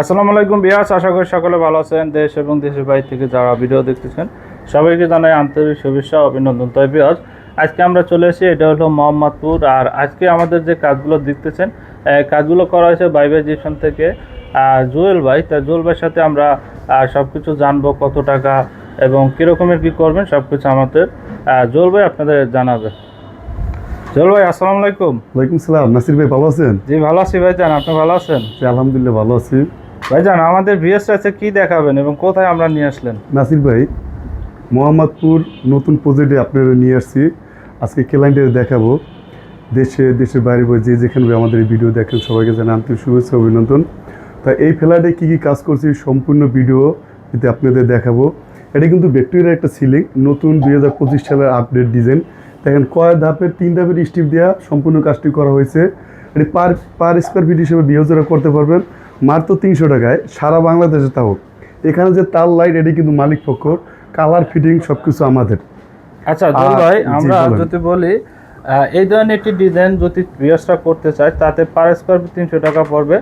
আসসালামু আলাইকুম বিয়াস আশা করি সকলে ভালো আছেন। দেশ এবং দেশের বাইরে থেকে যারা ভিডিও দেখতেছেন সবাইকে জানাই আন্তরিক শুভেচ্ছা অভিনন্দন। তবে বিয়াস আজকে আমরা চলে এসেছি এটা হলো মোহাম্মদপুর। আর আজকে আমাদের যে কাজগুলো দেখতেছেন কাজগুলো করা হয়েছে বাইবাইজেশন থেকে। আর জুয়েল ভাই তা জুয়েল ভাইয়ের সাথে আমরা সব কিছু জানব কত টাকা এবং কীরকমের কী করবেন সব কিছু আমাদের জুয়েল ভাই আপনাদের জানাবে। জুয়েল ভাই আসসালামু আলাইকুম। ওয়ালাইকুম সালাম। নাসির ভাই ভালো আছেন? জি ভালো আছি ভাইজান আপনি ভালো আছেন? জি, আলহামদুলিল্লাহ ভালো আছি। ভাইজান, আমাদের ভিএস আছে কি দেখাবেন এবং কোথায় আমরা নিয়ে আসলেন? নাসির ভাই, মোহাম্মদপুর নতুন প্রজেক্টে আপনারা নিয়ে আসছি। আজকে ক্লায়েন্টে দেখাবো। দেশে, দেশের বাইরে বই যে যেখানে আমাদের এই ভিডিও দেখেন, সবাইকে জানাই আন্তরিক শুভেচ্ছা অভিনন্দন। তা এই ফ্ল্যাটে কী কী কাজ করছি সম্পূর্ণ ভিডিও এতে আপনাদের দেখাবো। এটা কিন্তু ব্যাকটেরিয়ার একটা সিলিং নতুন দুই হাজার পঁচিশ সালের আপডেট ডিজাইন দেখেন কয় ধাপের, তিন ধাপের স্টিপ দেওয়া সম্পূর্ণ কাজটি করা হয়েছে। এটি পার পার স্কোয়ার ফিট হিসেবে বিহজরা করতে পারবেন। মাত্র তিনশো টাকায় সারা বাংলাদেশে তাও এখানে যে তার লাইট এটি কিন্তু মালিক পক্ষ কালার ফিটিং সব কিছু আমাদের। আচ্ছা ভাই আমরা যদি বলি এই ধরনের একটি ডিজাইন যদি করতে চাই তাতে পার স্কোয়ার ফিট তিনশো টাকা পড়বে।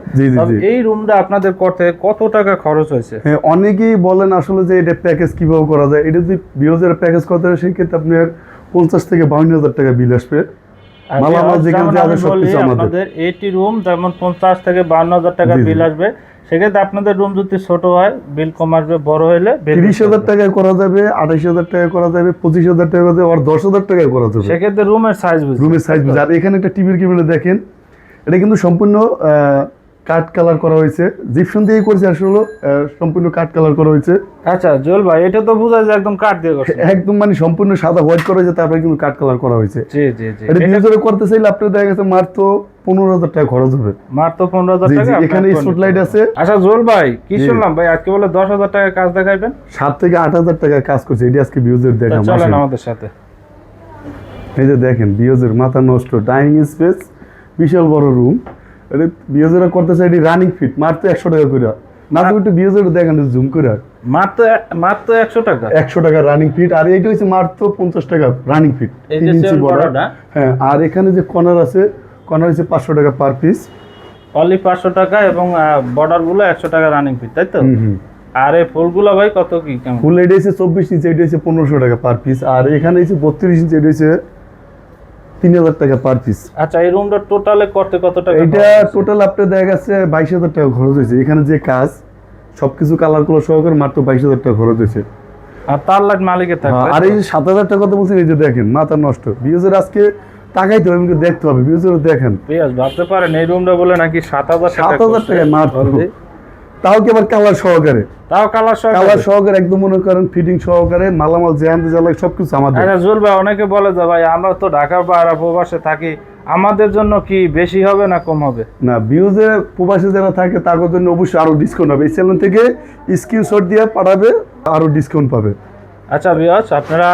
এই রুমটা আপনাদের করতে কত টাকা খরচ হয়েছে? হ্যাঁ অনেকেই বলেন আসলে যে এটা প্যাকেজ কীভাবে করা যায়। এটা যদি বিহজের প্যাকেজ করতে হয় সেক্ষেত্রে আপনার পঞ্চাশ থেকে বাউন্ন হাজার টাকা বিল আসবে। মালামাল viewers, যেখানে যেমন সবকিছু আমাদের। রুম পঞ্চাশ থেকে বান্ন হাজার টাকা। বিল আসবে। সেক্ষেত্রে আপনাদের রুম যদি ছোট হয় বিল কম আসবে বড় হলে তিরিশ হাজার টাকায় করা যাবে হাজার টাকায় করা যাবে পঁচিশ হাজার টাকা করা যাবে আর দশ হাজার টাকায় করা যাবে। সেক্ষেত্রে রুমের সাইজ রুমের সাইজ আর এখানে একটা টিভির কেবিনে দেখেন এটা কিন্তু সম্পূর্ণ কাঠ কালার করা হয়েছে। জিপসন দিয়েই করেছে আসলে সম্পূর্ণ কাঠ কালার করা হয়েছে। আচ্ছা জল ভাই এটা তো বোঝা যায় একদম কাঠ দিয়ে করছে। একদম মানে সম্পূর্ণ সাদা হোয়াইট করা হয়েছে তারপরে কিন্তু কাঠ কালার করা হয়েছে। জি জি জি। এটা বিয়োজনে করতে চাইলে আপনার দেখা গেছে মাত্র পনেরো হাজার টাকা খরচ হবে। মাত্র পনেরো হাজার টাকা এখানে স্পটলাইট হবে। আছে। আচ্ছা জোল ভাই কি শুনলাম ভাই আজকে বলে দশ হাজার টাকা কাজ দেখাইবেন? সাত থেকে আট হাজার টাকায় কাজ করছে এটি আজকে বিয়োজের তা দেখাম চলেন আমাদের সাথে। এই যে দেখেন বিয়োজের মাথা নষ্ট ডাইনিং স্পেস বিশাল বড় রুম এটা বিয়োজেরা করতে চাই এটি রানিং ফিট মাত্র একশো টাকা করে। না তো একটু বিয়োজের দেখেন জুম করে মাত্র মাত্র একশো টাকা? একশো টাকা রানিং ফিট আর এইটা হচ্ছে মাত্র পঞ্চাশ টাকা রানিং ফিট তিন ইঞ্চি বড় হ্যাঁ আর এখানে যে কর্নার আছে কর্নার হচ্ছে পাঁচশো টাকা পার পিস অনলি পাঁচশো টাকা এবং বর্ডারগুলো একশো টাকা রানিং ফিট তাই তো? আর এই ফুলগুলো ভাই কত কি ফুল এটা হচ্ছে চব্বিশ ইঞ্চি এটা হচ্ছে পনেরোশো টাকা পার পিস আর এখানে হচ্ছে বত্রিশ ইঞ্চি এটা হচ্ছে তিন হাজার টাকা পার পিস আচ্ছা এই রুমটা টোটালে করতে কত টাকা এটা টোটাল আপনার দেখা গেছে বাইশ হাজার টাকা খরচ হয়েছে। এখানে যে কাজ সবকিছু কালারগুলো সহকারে মাত্র বাইশ হাজার টাকা খরচ হয়েছে। আর তার লাইট মালিকের থাকবে। আর এই যে সাত হাজার টাকা কথা বলছেন এই যে দেখেন মাথা নষ্ট। বিএসের আজকে তাকাইতে হবে দেখতে হবে। বিএসের দেখেন। ভাবতে পারেন এই রুমটা বলে নাকি সাত হাজার টাকা 7,000 করছে টাকায় মাত্র। তাও কি আবার কালার সহকারে? তাও কালার সহকারে। কালার সহকারে একদম মনে করেন ফিটিং সহকারে মালামাল যে আনতে জ্বালায় সবকিছু আমাদের। আচ্ছা জুল ভাই অনেকে বলে যে ভাই আমরা তো ঢাকা বা প্রবাসে থাকি আমাদের জন্য কি বেশি হবে না কম হবে? না বিউজে প্রবাসী যারা থাকে তাদের জন্য অবশ্যই আরও ডিসকাউন্ট হবে। এই চ্যানেল থেকে স্ক্রিনশট দিয়ে পাঠাবে আরও ডিসকাউন্ট পাবে। আচ্ছা বিয়াস আপনারা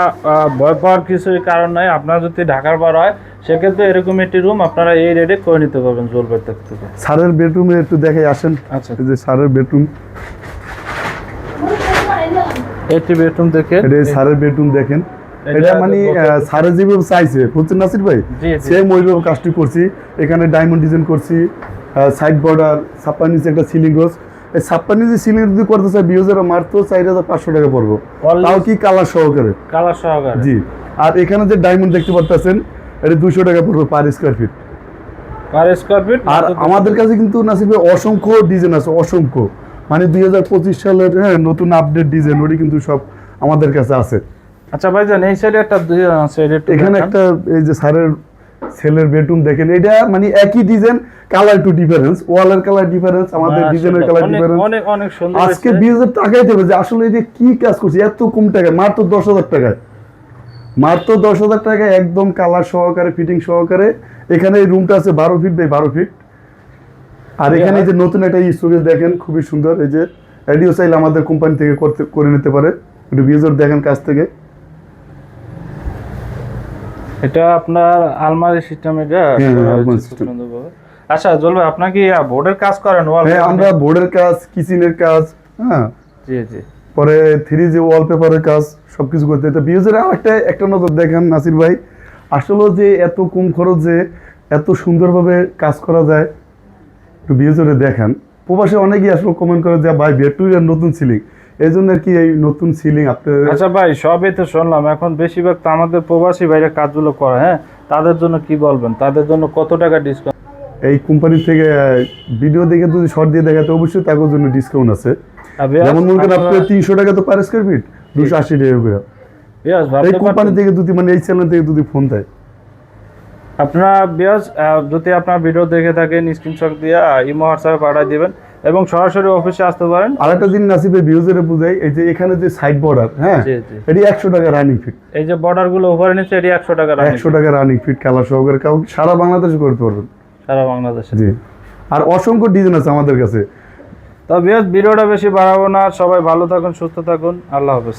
ভয় পাওয়ার কিছুই কারণ নাই। আপনারা যদি ঢাকার বার হয় সেক্ষেত্রে এরকম একটি রুম আপনারা এই রেটে করে নিতে পারবেন ভাই থেকে। স্যারের বেডরুমে একটু দেখে আসেন। আচ্ছা। যে স্যারের বেডরুম একটি বেডরুম দেখেন। এটা এই স্যারের বেডরুম দেখেন। এটা মানে স্যারের যেভাবে চাইছে বুঝছেন নাসির ভাই? সেম ওইভাবে কাজটি করছি। এখানে ডায়মন্ড ডিজাইন করছি সাইড বর্ডার ছাপ্পান্ন ইঞ্চি একটা সিলিং রোজ ছাপ্পান্ন ইঞ্চি সিলিং যদি করতে চাই বিহজের মাত্র চার হাজার পাঁচশো টাকা পড়ব। তাও কি কালার সহকারে? কালার সহকারে। জি। আর এখানে যে ডায়মন্ড দেখতে পাচ্ছেন এটা দুশো টাকা পড়বে per square feet per square feet আর আমাদের কাছে কিন্তু ভাই অসংখ্য ডিজাইন আছে অসংখ্য। মানে দুই হাজার পঁচিশ সালের হ্যাঁ নতুন আপডেট ডিজাইন ওটি কিন্তু সব আমাদের কাছে আছে। আচ্ছা ভাইজান এই সাইডে একটা আছে এখানে একটা এই যে স্যারের ছেলের বেডরুম দেখেন এটা মানে একই ডিজাইন কালার টু ডিফারেন্স ওয়ালের কালার ডিফারেন্স আমাদের ডিজাইনের কালার ডিফারেন্স অনেক অনেক সুন্দর আজকে হয়েছে। বিশ হাজার টাকাই দেবে যে আসলে এই যে কি কাজ করছে এত কম টাকায় মাত্র দশ হাজার টাকায়। মাত্র দশ হাজার টাকায় একদম কালার সহকারে ফিটিং সহকারে এখানে এই রুমটা আছে বারো ফিট বাই বারো ফিট আর এখানে যে নতুন একটা স্টোরেজ দেখেন খুবই সুন্দর এই যে রেডিও চাইলে আমাদের কোম্পানি থেকে করতে করে নিতে পারে। একটু বিজর দেখেন কাছ থেকে। এটা আপনার আলমারি সিস্টেম এটা হ্যাঁ। আচ্ছা জল ভাই আপনার কি বোর্ডের কাজ করেন হ্যাঁ আমরা বোর্ডের কাজ কিচেনের কাজ হ্যাঁ। জি জি। পরে থ্রি জি ওয়ালপেপারের কাজ সবকিছু করতে তো বিউজের একটা একটা নজর দেখেন নাসির ভাই। আসলে যে এত কম খরচে এত সুন্দরভাবে কাজ করা যায় একটু বিউজরে দেখেন। প্রবাসে অনেকেই আসলে কমেন্ট করে যে ভাই ভিক্টোরিয়ার নতুন সিলিং এই জন্য কি এই নতুন সিলিং আপনার আচ্ছা ভাই সবই তো শুনলাম। এখন বেশিরভাগ তো আমাদের প্রবাসী বাইরে কাজগুলো করে হ্যাঁ? তাদের জন্য কি বলবেন? তাদের জন্য কত টাকা ডিসকাউন্ট এই কোম্পানি থেকে ভিডিও দেখে যদি শর্ট দিয়ে দেখাতে অবশ্যই তাদের জন্য ডিসকাউন্ট আছে। যেমন মনে করেন আপনার তিনশো টাকা তো পার স্কোয়ার ফিট দুশো আশি টাকা করে। এই কোম্পানি থেকে যদি মানে এই চ্যানেল থেকে যদি ফোন দেয়। আপনারা বিয়াস যদি আপনার ভিডিও দেখে থাকেন স্ক্রিনশট দিয়ে ইমো হোয়াটসঅ্যাপে পাঠিয়ে দিবেন। এবং সরাসরি অফিসে আসতে পারেন। আর একটা দিন নাসিবে ভিউজের বুঝাই এই যে এখানে যে সাইড বর্ডার হ্যাঁ? এটি একশো টাকা রানিং ফিট এই যে বর্ডারগুলো ওভার নিচ্ছে এটি একশো টাকা একশো টাকা রানিং ফিট কালার সহকারে কাউ সারা বাংলাদেশ করতে পারবেন সারা বাংলাদেশে। জি। আর অসংখ্য ডিজাইন আছে আমাদের কাছে। তবে ভিডিওটা বেশি বাড়াবো না। সবাই ভালো থাকুন সুস্থ থাকুন। আল্লাহ হাফেজ।